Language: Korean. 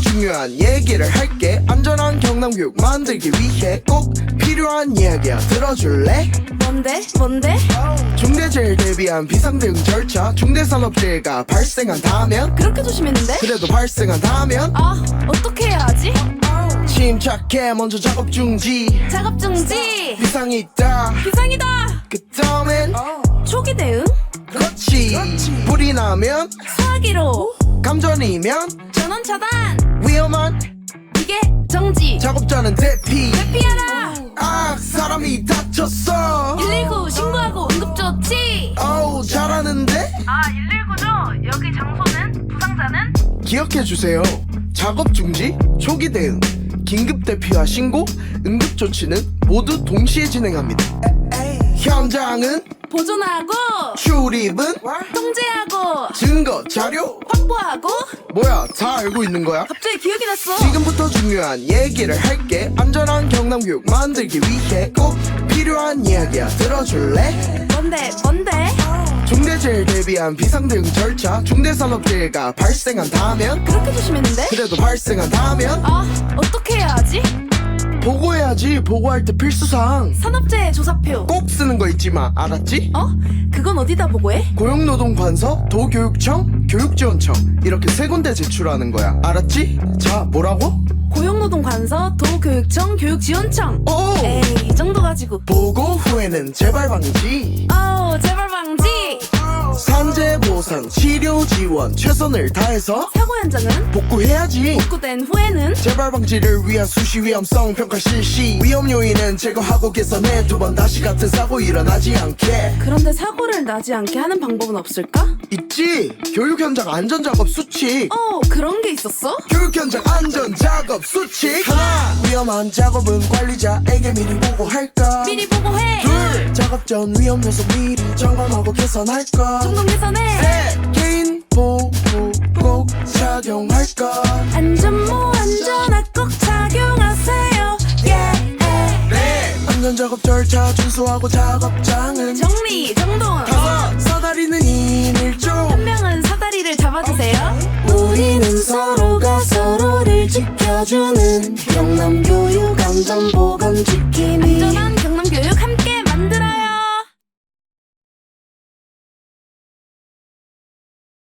중요한 얘기를 할게 안전한 경남교육 만들기 위해 꼭 필요한 이야기야 들어줄래? 뭔데? 뭔데? 중대재해 대비한 비상대응 절차 중대산업재해가 발생한다면 그렇게 조심했는데? 그래도 발생한다면 아, 어떻게 해야 하지? 침착해 먼저 작업 중지 작업 중지! 비상이 있다 비상이다! 그 다음엔 초기 대응? 그렇지 불이 나면 소화기로! 감전이면 전원 차단! 위험한 이게 정지! 작업자는 대피 피하라! 아 사람이 다쳤어 119 신고하고 응급조치! 어우 잘하는데 아, 119죠? 여기 장소는? 부상자는? 기억해주세요 작업 중지 초기 대응 긴급 대피와 신고 응급 조치는 모두 동시에 진행합니다 현장은 보존하고! 출입은 통제하고! 증거 자료 확보하고! 뭐야 다 알고 있는 거야 갑자기 기억이 났어! 지금부터 중요한 얘기를 할게 안전한 경남교육 만들기 위해 꼭 필요한 이야기야 들어줄래? 뭔데? 뭔데? 중대재해 대비한 비상대응 절차 중대산업재해가 발생한다면 그렇게 조심했는데? 그래도 발생한다면 아, 어떻게 해야 하지? 보고해야지 보고할 때 필수사항 산업재해 조사표! 꼭 쓰는 거 잊지 마 알았지? 어? 그건 어디다 보고해? 고용노동관서 도교육청 교육지원청 이렇게 세 군데 제출하는 거야 알았지? 자 뭐라고? 고용노동관서 도교육청 교육지원청! 오 에이, 이 정도 가지고. 보고 후에는 재발 방지 아우, 재발 방지! 산재 보상 치료 지원 최선을 다해서 사고 현장은? 복구해야지 복구된 후에는? 재발 방지를 위한 수시 위험성 평가 실시 위험 요인은 제거하고 개선해 두 번 다시 같은 사고 일어나지 않게 그런데 사고를 나지 않게 하는 방법은 없을까? 있지 교육 현장 안전 작업 수칙 어, 그런 게 있었어? 교육 현장 안전 작업 수칙 하나 위험한 작업은 관리자에게 미리 보고할까 미리 보고해! 둘 작업 전 위험 요소 미리 점검하고 개선할까 정동 개선해! 셋 개인 보호 꼭 착용할까 안전모 안전화 꼭 착용하세요! 예! 네 안전 작업 절차 준수하고 작업장은 정리, 정돈! 다섯 사다리는 2인 1조 한 명은 사다리를 잡아주세요. 우리는 서로가 서로를 지켜주는 경남교육 안전 보건 지킴이 안전한